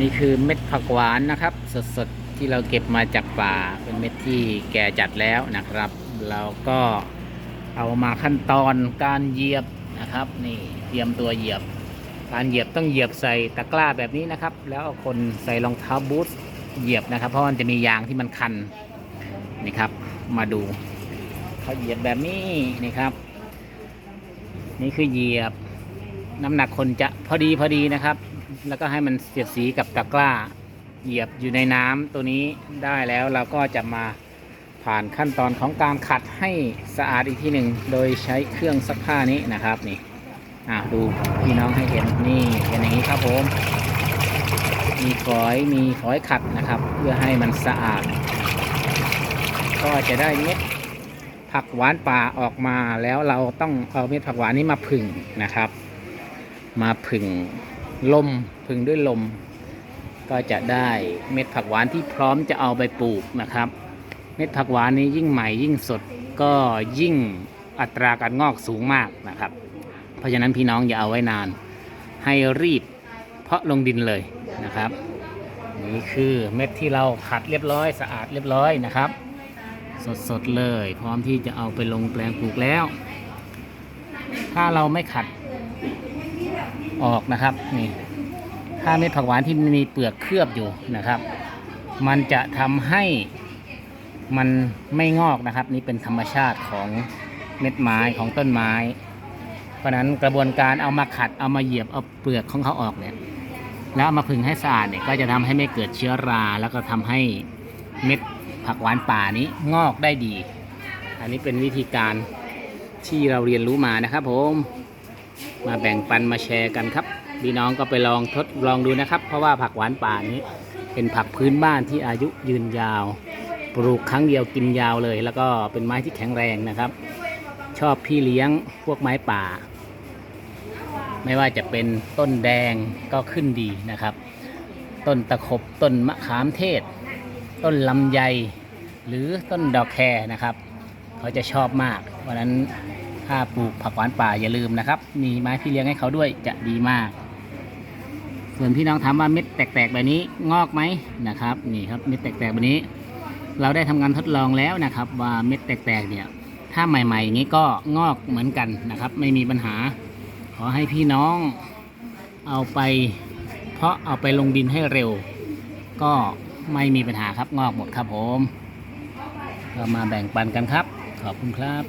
นี่คือเม็ดผักหวานนะครับ สดๆ ที่เราเก็บมาจากป่าเป็นเม็ดที่แก่จัดแล้วนะครับ เราก็เอามาขั้นตอนการเหยียบนะครับนี่เตรียมตัวเหยียบ การเหยียบต้องเหยียบใส่ตะกร้าแบบนี้นะครับ แล้วเอาคนใส่รองเท้าบูทเหยียบนะครับ เพราะมันจะมียางที่มันคันนี่ครับ มาดูเขาเหยียบแบบนี้นี่ครับ นี่คือเหยียบน้ำหนักคนจะพอดีพอดีนะครับ แล้วก็ให้มันเสียดสีกับตะกร้า เหยียบอยู่ในน้ำตัวนี้ได้แล้วเราก็จะมาผ่านขั้นตอนของการขัดให้สะอาดอีกทีหนึ่งโดยใช้เครื่องซักผ้านี้นะครับนี่อะดูพี่น้องให้เห็นนี่เป็นอย่างนี้ครับผม มีฝอยมีฝอยขัดนะครับ เพื่อให้มันสะอาด ก็จะได้เม็ดผักหวานป่าออกมาแล้วเราต้องเอาเม็ดผักหวานนี้มาผึ่งนะครับ มาผึ่งลม ผึ่งด้วยลม ก็จะได้เม็ดผักหวานที่พร้อมจะเอาไปปลูกนะครับ เม็ดผักหวานนี้ยิ่งใหม่ยิ่งสดก็ยิ่งอัตราการงอกสูงมากนะครับ เพราะฉะนั้นพี่น้องอย่าเอาไว้นาน ให้รีบเพาะลงดินเลยนะครับ นี่คือเม็ดที่เราขัดเรียบร้อยสะอาดเรียบร้อยนะครับ สดๆเลย พร้อมที่จะเอาไปลงแปลงปลูกแล้ว ถ้าเราไม่ขัดออกนะครับนี่ ถ้าเม็ดผักหวานที่มีเปลือกเคลือบอยู่นะครับ มันจะทำให้มันไม่งอกนะครับ นี่เป็นธรรมชาติของเม็ดไม้ของต้นไม้ เพราะนั้นกระบวนการเอามาขัดเอามาเหยียบเอาเปลือกของเขาออกเนี่ยแล้วเอามาผึ่งให้สะอาดเนี่ยก็จะทำให้ไม่เกิดเชื้อรา แล้วก็ทำให้เม็ดผักหวานป่านี้งอกได้ดี อันนี้เป็นวิธีการที่เราเรียนรู้มานะครับผม มาแบ่งปันมาแชร์กันครับ พี่น้องก็ไปลองทดลองดูนะครับ เพราะว่าผักหวานป่านี้ เป็นผักพื้นบ้านที่อายุยืนยาว ปลูกครั้งเดียวกินยาวเลย แล้วก็เป็นไม้ที่แข็งแรงนะครับ ชอบพี่เลี้ยงพวกไม้ป่า ไม่ว่าจะเป็นต้นแดงก็ขึ้นดีนะครับ ต้นตะขบต้นมะขามเทศ ต้นลำไย หรือต้นดอกแครนะครับเขาจะชอบมากเพราะฉะนั้นถ้าปลูกผักหวานป่าอย่าลืมนะครับ มีไม้พี่เลี้ยงให้เขาด้วยจะดีมาก ส่วนพี่น้องถามว่าเม็ดแตกๆแบบนี้งอกไหมนะครับนี่ครับเม็ดแตกๆแบบนี้ เราได้ทำการทดลองแล้วนะครับ ว่าเม็ดแตกๆเนี่ยถ้าใหม่ๆอย่างนี้ก็งอกเหมือนกันนะครับ ไม่มีปัญหา ขอให้พี่น้องเอาไป เพราะเอาไปลงดินให้เร็ว ก็ไม่มีปัญหาครับงอกหมดครับผม ก็มาแบ่งปันกันครับ ขอบคุณครับ